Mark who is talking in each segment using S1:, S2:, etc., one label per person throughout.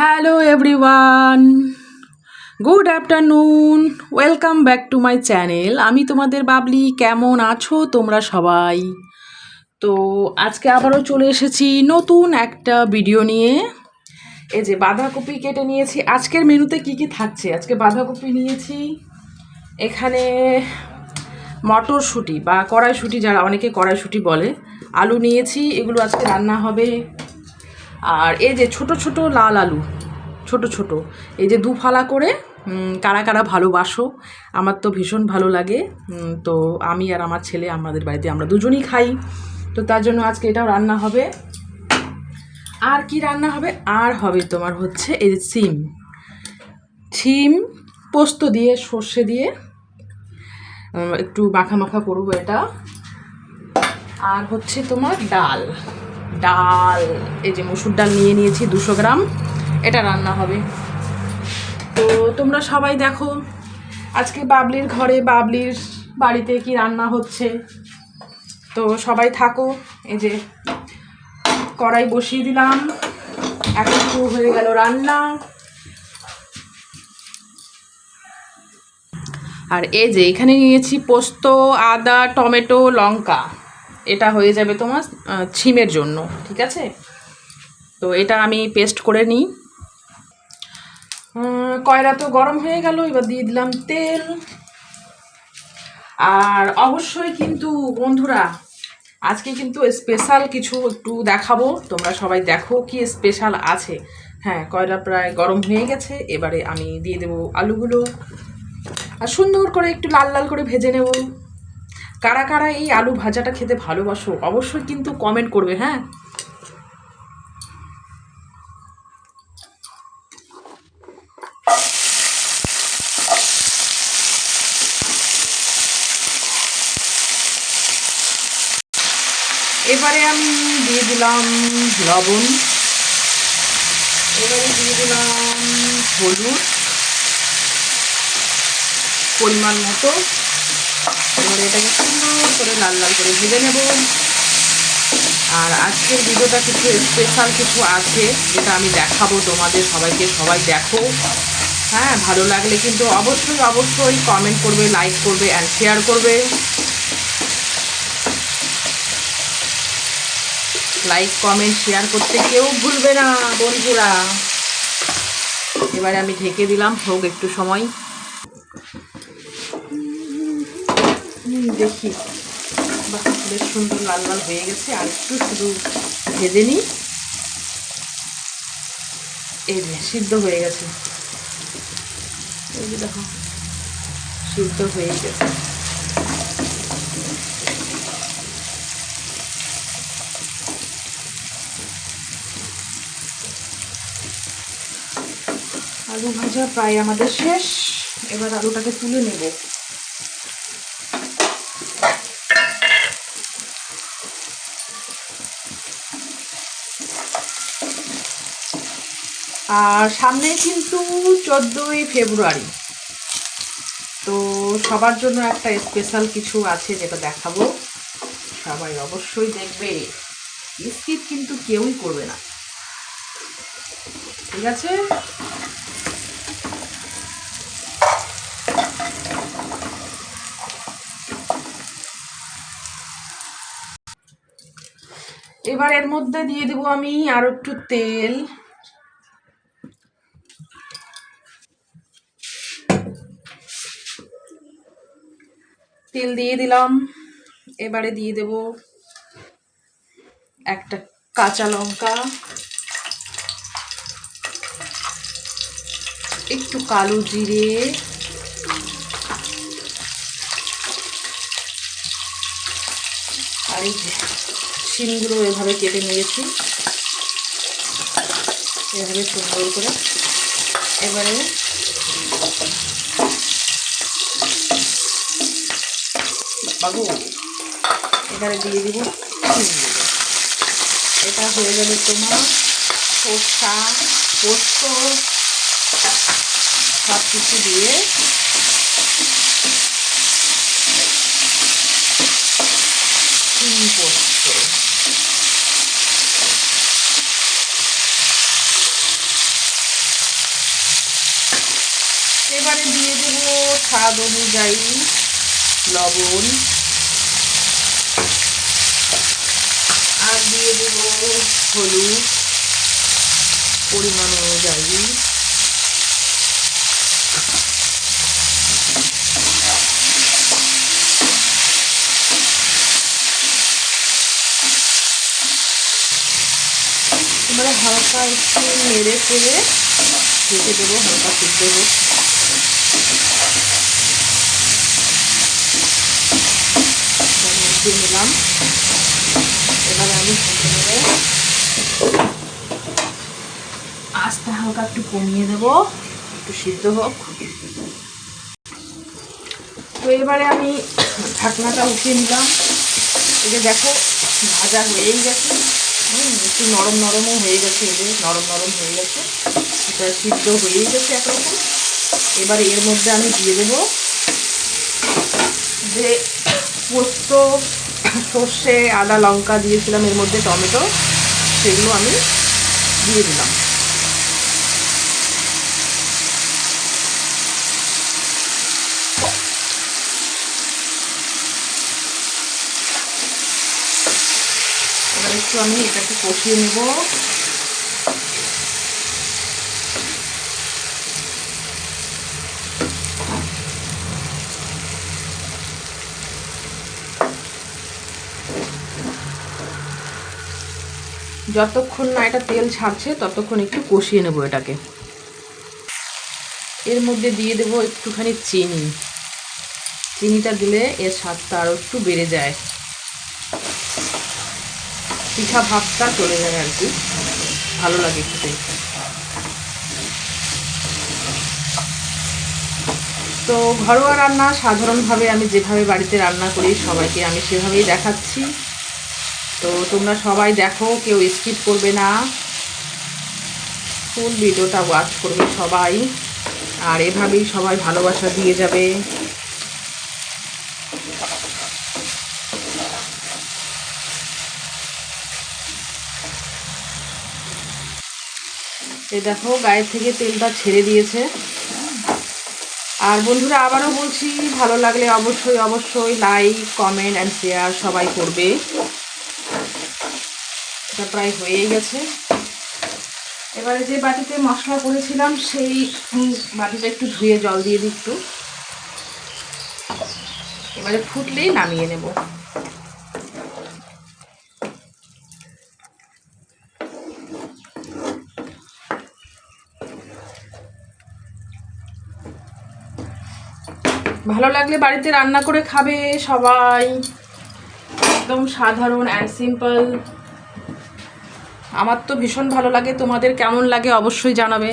S1: Hello everyone good afternoon welcome back to my channel আমি তোমাদের বাবলি, কেমন আছো তোমরা সবাই? তো আজকে আবারও চলে এসেছি নতুন একটা ভিডিও নিয়ে। এই যে বাঁধাকপি কেটে নিয়েছি। আজকের মেনুতে কি কি থাকছে? আজকে বাঁধাকপি নিয়েছি। এখানে মটরশুঁটি বা কড়াইশুঁটি যারা অনেকে কড়াইশুঁটি বলে, আলু নিয়েছি। এগুলো আজকে রান্না হবে আর এই যে ছোট ছোট লাল আলু, ছোট ছোট, এই যে দু ফালা করে কারা কারা ভালোবাসো, আমার তো ভীষণ ভালো লাগে তো আমি আর আমার ছেলে আমাদের বাড়িতে আমরা দুজনই খাই, তো তার জন্য আজকে এটাও রান্না হবে। আর কি রান্না হবে? আর হবে তোমার হচ্ছে এই যে সিম। সিম পোস্ত দিয়ে, সর্ষে দিয়ে একটু মাখা মাখা করব এটা। আর হচ্ছে তোমার ডাল। ডাল, এই যে মুসুর ডাল নিয়ে নিয়েছি দুশো গ্রাম। এটা রান্না হবে। তো তোমরা সবাই দেখো, আজকে বাবলির ঘরে, বাবলির বাড়িতে কি রান্না হচ্ছে। তো সবাই থাকো, এই যে কড়াই বসিয়ে দিলাম। এখন একটু হয়ে গেল রান্না। আর এই যে এখানে নিয়েছি পোস্ত, আদা, টমেটো, লঙ্কা। এটা হয়ে যাবে তোমার ছিমের জন্য, ঠিক আছে? তো এটা আমি পেস্ট করে নিই। কয়রা তো গরম হয়ে গেল, এবার দিয়ে দিলাম তেল। আর অবশ্যই কিন্তু বন্ধুরা, আজকে কিন্তু স্পেশাল কিছু একটু দেখাবো, তোমরা সবাই দেখো কি স্পেশাল আছে। হ্যাঁ কয়লা প্রায় গরম হয়ে গেছে, এবারে আমি দিয়ে দেবো আলুগুলো। আর সুন্দর করে একটু লাল লাল করে ভেজে নেব। কারা কারা এই আলু ভাজাটা খেতে ভালোবাসো অবশ্যই কিন্তু কমেন্ট করবে হ্যাঁ? এবারে আমি দিয়ে দিলাম লবণ। এবারে দিয়ে দিলাম হলুদ। পরিমাণ মতো। এবারে এটাকে সুন্দর করে লাল লাল করে ভেজে নেব। আর আজকের ভিডিওটা কিছু স্পেশাল কিছু আছে যেটা আমি দেখাবো তোমাদের সবাইকে, সবাই দেখো। হ্যাঁ ভালো লাগলে কিন্তু অবশ্যই অবশ্যই কমেন্ট করবে লাইক করবে অ্যান্ড শেয়ার করবে। লাইক কমেন্ট শেয়ার করতে কেউ ভুলবে না, বন্ধুরা। এবারে আমি ঢেকে দিলাম, হোক একটু সময়। দেখি। বেশ সুন্দর লাল লাল হয়ে গেছে। আর একটু শুধু ভেজে নিই। এই যে, সিদ্ধ হয়ে গেছে। এই যে দেখো, সিদ্ধ হয়ে গেছে। আলু ভাজা প্রায় আমাদের শেষ। এবার আলুটাকে তুলে নেব। আর সামনে কিন্তু চোদ্দোই ফেব্রুয়ারি। তো সবার জন্য একটা স্পেশাল কিছু আছে যেটা দেখাবো। সবাই অবশ্যই দেখবে। স্কিপ কিন্তু কেউই করবে না। ঠিক আছে? এবার এর মধ্যে দিয়ে দেবো আমি আর একটু তেল। তেল দিয়ে দিলাম। এবারে দিয়ে দেব একটা কাঁচা লঙ্কা। একটু কালো জিরে। আর এই শিমগুলো এভাবে কেটে নিয়েছি। এভাবে সুন্দর করে। এবারে বাবু। এবারে দিয়ে দিব এটা হয়ে যাবে তোমার সর্ষা পোস্ত সব কিছু দিয়ে। শিম পোস্ত। এবারে দিয়ে দেবো স্বাদ অনুযায়ী লবণ। আর দিয়ে দেবো হলুদ পরিমাণ অনুযায়ী। এবারে হালকা একটু নেড়ে ফেলে ঢেকে দেবো, হালকা সিদ্ধ হোক দিয়ে নিলাম। এবারে আমি আস্তে হালকা একটু কমিয়ে দেবো, একটু সিদ্ধ হোক। তো এবারে আমি ঢাকনাটা উঠিয়ে নিলাম। যে দেখো, ভাজা হয়েই গেছে। হুম, একটু নরম নরমও হয়ে গেছে এদের নরম নরম হয়ে গেছে। এটা সিদ্ধ হয়েই গেছে একরকম এবারে এর মধ্যে আমি দিয়ে দেবো যে পোস্ত সর্ষে, আদা, লঙ্কা দিয়েছিলাম, এর মধ্যে টমেটো। সেগুলো আমি দিয়ে দিলাম। একটু আমি এটাকে কষিয়ে নেব। যতক্ষণ না এটা তেল ছাড়ছে, ততক্ষণ একটু কষিয়ে নেব এটাকে। এর মধ্যে দিয়ে দেব একটুখানি চিনি। চিনিটা দিলে এর স্বাদটা আরও একটু বেড়ে যায়। পিঠা ভাবটা চলে যায় আর কি। ভালো লাগে খেতে। তো ঘরোয়া রান্না সাধারণভাবে আমি যেভাবে বাড়িতে রান্না করি সবাইকে আমি সেভাবেই দেখাচ্ছি। তো তোমরা সবাই দেখো, কেউ স্কিপ করবে না। ফুল ভিডিওটা ওয়াচ করবে সবাই। আর এভাবেই সবাই ভালোবাসা দিয়ে যাবে। এই দেখো, গায়ের থেকে তেলটা ছেড়ে দিয়েছে। আর বন্ধুরা, আবারও বলছি, ভালো লাগলে অবশ্যই অবশ্যই লাইক কমেন্ট অ্যান্ড শেয়ার সবাই করবে। এটা প্রায় হয়েই গেছে। এবারে যে বাটিতে মশলা করেছিলাম, সেই বাটিটা একটু ধুয়ে জল দিয়ে দিই একটু। এবারে ফুটলেই নামিয়ে নেব। ভালো লাগলে বাড়িতে রান্না করে খাবে সবাই। একদম সাধারণ অ্যান্ড সিম্পল আমার তো ভীষণ ভালো লাগে, তোমাদের কেমন লাগে অবশ্যই জানাবে।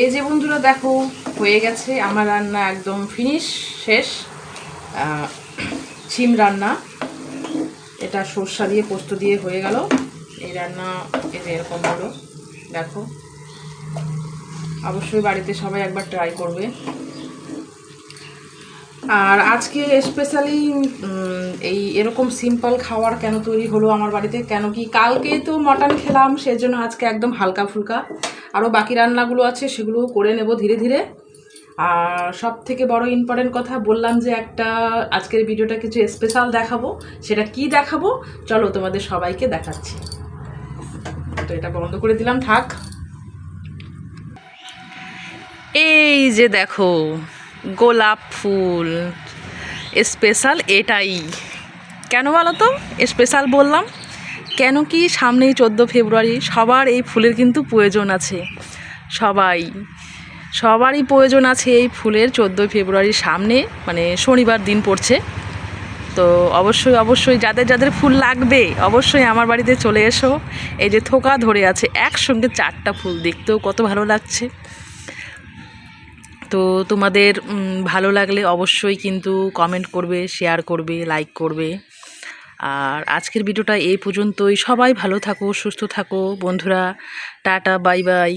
S1: এই যে বন্ধুরা দেখো, হয়ে গেছে আমার রান্না একদম ফিনিশ শেষ। ছিম রান্না, এটা সর্ষা দিয়ে, পোস্ত দিয়ে হয়ে গেল। এই রান্না এই এরকম হলো, দেখো। অবশ্যই বাড়িতে সবাই একবার ট্রাই করবে। আর আজকে স্পেশালি এই এরকম সিম্পল খাওয়ার কেন তৈরি হলো আমার বাড়িতে? কেন কি? কালকে তো মটন খেলাম, সেজন্য আজকে একদম হালকা ফুলকা আরও বাকি রান্নাগুলো আছে, সেগুলোও করে নেব ধীরে ধীরে। আর সব থেকে বড় ইম্পর্টেন্ট কথা বললাম যে একটা আজকের ভিডিওটা কিছু স্পেশাল দেখাবো। সেটা কি দেখাবো? চলো তোমাদের সবাইকে দেখাচ্ছি। তো এটা বন্ধ করে দিলাম, থাক। এই যে দেখো, গোলাপ ফুল। স্পেশাল এটাই। কেন বলো তো? স্পেশাল বললাম, কেন কি সামনেই চোদ্দ ফেব্রুয়ারি? সবার এই ফুলের কিন্তু প্রয়োজন আছে। সবাই, সবারই প্রয়োজন আছে এই ফুলের চোদ্দোই ফেব্রুয়ারির সামনে মানে শনিবার দিন পড়ছে। তো অবশ্যই অবশ্যই যাদের যাদের ফুল লাগবে, অবশ্যই আমার বাড়িতে চলে এসো। এই যে থোকা ধরে আছে, একসঙ্গে চারটা ফুল, দেখতেও কত ভালো লাগছে। তো তোমাদের ভালো লাগলে অবশ্যই কিন্তু কমেন্ট করবে শেয়ার করবে লাইক করবে। আর আজকের ভিডিওটা এই পর্যন্তই। সবাই ভালো থাকো, সুস্থ থাকো। বন্ধুরা, টাটা বাই বাই